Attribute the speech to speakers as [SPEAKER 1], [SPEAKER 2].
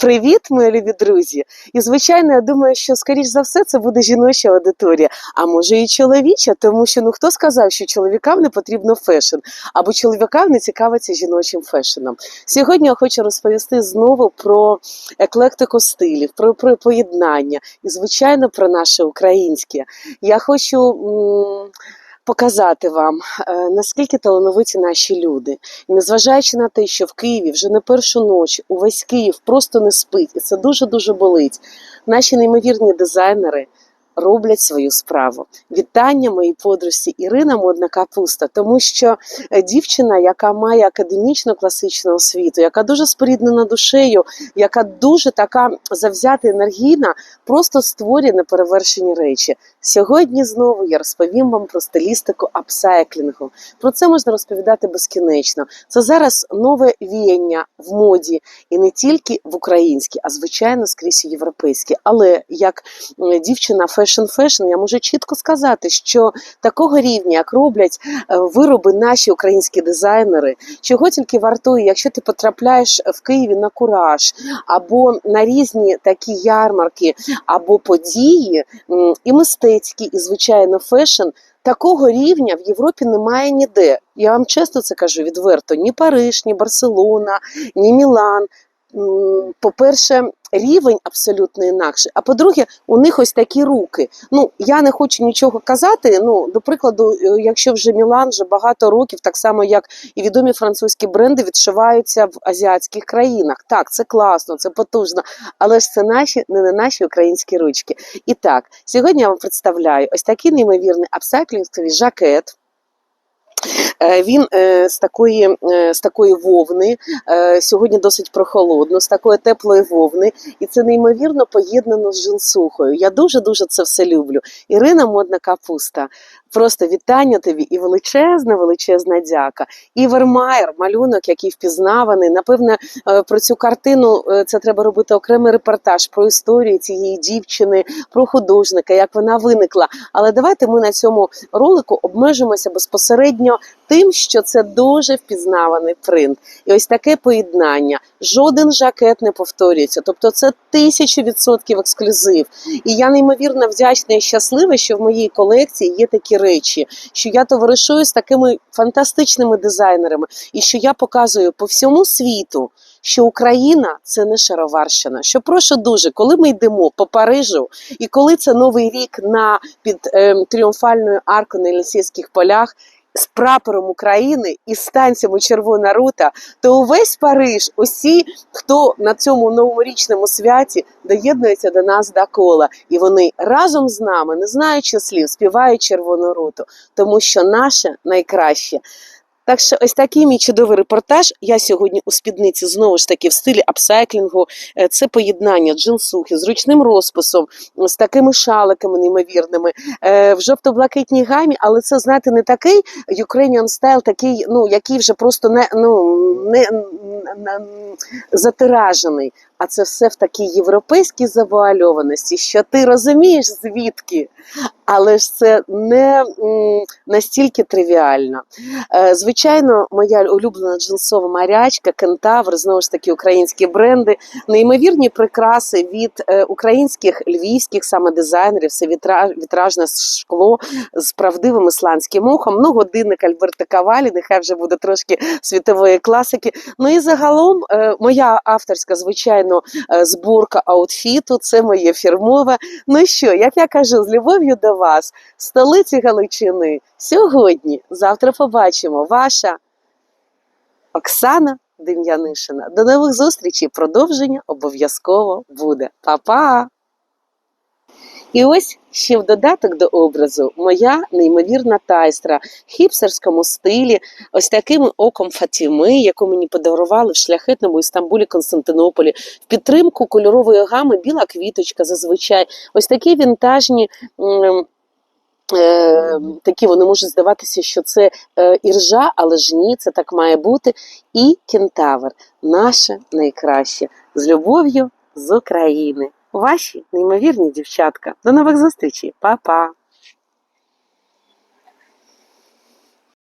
[SPEAKER 1] Привіт, мої любі друзі! І звичайно, я думаю, що скоріш за все це буде жіноча аудиторія, а може і чоловіча, тому що ну хто сказав, що чоловікам не потрібно фешн, або чоловікам не цікавиться жіночим фешеном. Сьогодні я хочу розповісти знову про еклектику стилів, про, про поєднання і, звичайно, про наше українське. Я хочу. м, Показати вам, е, наскільки талановиті наші люди, і незважаючи на те, що в Києві вже не першу ніч увесь Київ просто не спить, і це дуже дуже болить. Наші неймовірні дизайнери роблять свою справу. Вітання моїй подружці Ірина Модна Капуста, тому що е, дівчина, яка має академічну класичну освіту, яка дуже споріднена душею, яка дуже така завзята енергійна, просто створює неперевершені речі. Сьогодні знову я розповім вам про стилістику апсайклінгу. Про це можна розповідати безкінечно. Це зараз нове віяння в моді і не тільки в українській, а звичайно скрізь європейській. Але як м, дівчина фешн-фешн, я можу чітко сказати, що такого рівня, як роблять е, вироби наші українські дизайнери, чого тільки вартує, якщо ти потрапляєш в Києві на кураж або на різні такі ярмарки або події, і мистецькі, і звичайно фешн. Такого рівня в Європі немає ніде. Я вам чесно це кажу відверто: ні Париж, ні Барселона, ні Мілан. По-перше, рівень абсолютно інакший. А по-друге, у них ось такі руки. Ну я не хочу нічого казати. Ну, до прикладу, е, якщо вже Мілан вже багато років, так само як і відомі французькі бренди відшиваються в азіатських країнах. Так, це класно, це потужно, але ж це наші не, не наші українські ручки. І так, сьогодні я вам представляю ось такий неймовірний апсайклінговий жакет. Е, Він е, з такої, е, з такої вовни, сьогодні досить прохолодно, з такої теплої вовни, і це неймовірно поєднано з жилсухою. Я дуже-дуже це все люблю. Ірина модна капуста. Просто вітання тобі і величезна, величезна дяка. І Вермаєр, малюнок, який впізнаваний. Напевне, про цю картину це треба робити окремий репортаж про історію цієї дівчини, про художника, як вона виникла. Але давайте ми на цьому ролику обмежимося безпосередньо тим, що це дуже впізнаваний принт. І ось таке поєднання. Жоден жакет не повторюється. Тобто, це тисячу відсотків ексклюзив. І я неймовірно вдячна і щаслива, що в моїй колекції є такі речі, що я товаришую з такими фантастичними дизайнерами, і що я показую по всьому світу. Що Україна це не шароварщина. Що прошу дуже, коли ми йдемо по Парижу, і коли це новий рік на під е, тріумфальною аркою на Елісейських полях з прапором України і з танцями Червона рута, то увесь Париж, усі, хто на цьому новорічному святі доєднується до нас до кола, і вони разом з нами, не знаючи слів, співають червону руту, тому що наше найкраще. Так що ось такий мій чудовий репортаж. Я сьогодні у спідниці знову ж таки в стилі апсайклінгу. Е, Це поєднання джинсухи з ручним розписом, з такими шаликами неймовірними, е, в жовто-блакитній гамі, але це, знаєте, не такий Ukrainian style, такий, ну, який вже просто не, ну, не, не затиражений. А це все в такій європейській завуальованості, що ти розумієш звідки, але ж це не настільки тривіально. Е, Звичайно, моя улюблена джинсова марячка, кентавр, знову ж таки, українські бренди, неймовірні прикраси від е, українських львівських саме дизайнерів. Це вітражне шкло з правдивим ісландським ухом. Ну, годинник Альберта Кавалі, нехай вже буде трошки світової класики. Ну і загалом, е, моя авторська, звичайно, е, зборка аутфіту, це моє фірмове. Ну що, як я кажу, з любов'ю до вас, столиці Галичини, сьогодні, завтра побачимо. Ваша Оксана Дем'янишина. До нових зустрічей. Продовження обов'язково буде. Па-па! І ось ще в додаток до образу моя неймовірна тайстра в хіпстерському стилі, ось таким оком Фатіми, яку мені подарували в шляхетному Істамбулі Константинополі, в підтримку кольорової гами біла квіточка зазвичай. Ось такі вінтажні. Е, такі вони можуть здаватися, що це е, іржа, але ж ні, це так має бути. І кентавр, наше найкраще з любов'ю з України. Ваші неймовірні дівчатка. До нових зустрічей, Па-па!